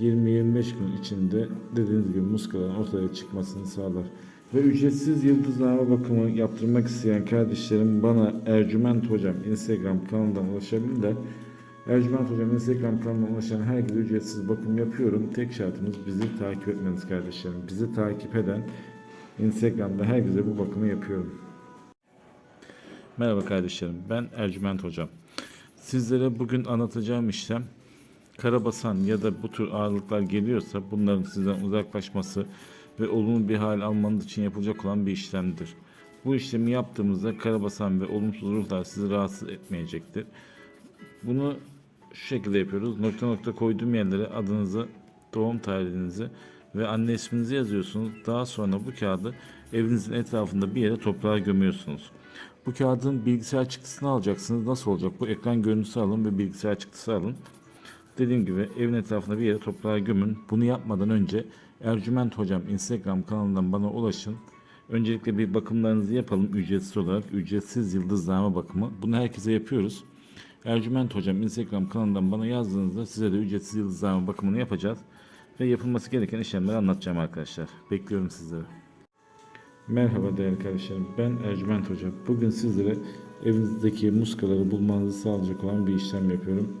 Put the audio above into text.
20-25 gün içinde dediğiniz gibi muskaların ortaya çıkmasını sağlar. Ve ücretsiz yıldızlama bakımı yaptırmak isteyen kardeşlerim bana Ercüment Hocam Instagram kanalından ulaşabilirler. Ercüment Hocam Instagram kanalına ulaşan herkese ücretsiz bakım yapıyorum. Tek şartımız bizi takip etmeniz kardeşlerim. Bizi takip eden Instagram'da herkese bu bakımı yapıyorum. Merhaba kardeşlerim. Ben Ercüment Hocam. Sizlere bugün anlatacağım işlem karabasan ya da bu tür ağırlıklar geliyorsa bunların sizden uzaklaşması ve olumlu bir hal almanız için yapılacak olan bir işlemdir. Bu işlemi yaptığımızda karabasan ve olumsuz ruhlar sizi rahatsız etmeyecektir. Bunu şu şekilde yapıyoruz. Nokta nokta koyduğum yerlere adınızı, doğum tarihinizi ve anne isminizi yazıyorsunuz. Daha sonra bu kağıdı evinizin etrafında bir yere toprağa gömüyorsunuz. Bu kağıdın bilgisayar çıktısını alacaksınız. Nasıl olacak? Bu ekran görüntüsü alın ve bilgisayar çıktısı alın. Dediğim gibi evin etrafında bir yere toprağa gömün. Bunu yapmadan önce Ercüment Hocam Instagram kanalından bana ulaşın. Öncelikle bir bakımlarınızı yapalım ücretsiz olarak. Ücretsiz yıldızlama bakımı. Bunu herkese yapıyoruz. Ercüment Hocam Instagram kanalından bana yazdığınızda size de ücretsiz yıldızlama bakımını yapacağız. Ve yapılması gereken işlemleri anlatacağım arkadaşlar. Bekliyorum sizleri. Merhaba değerli kardeşlerim. Ben Ercüment Hoca. Bugün sizlere evinizdeki muskaları bulmanızı sağlayacak olan bir işlem yapıyorum.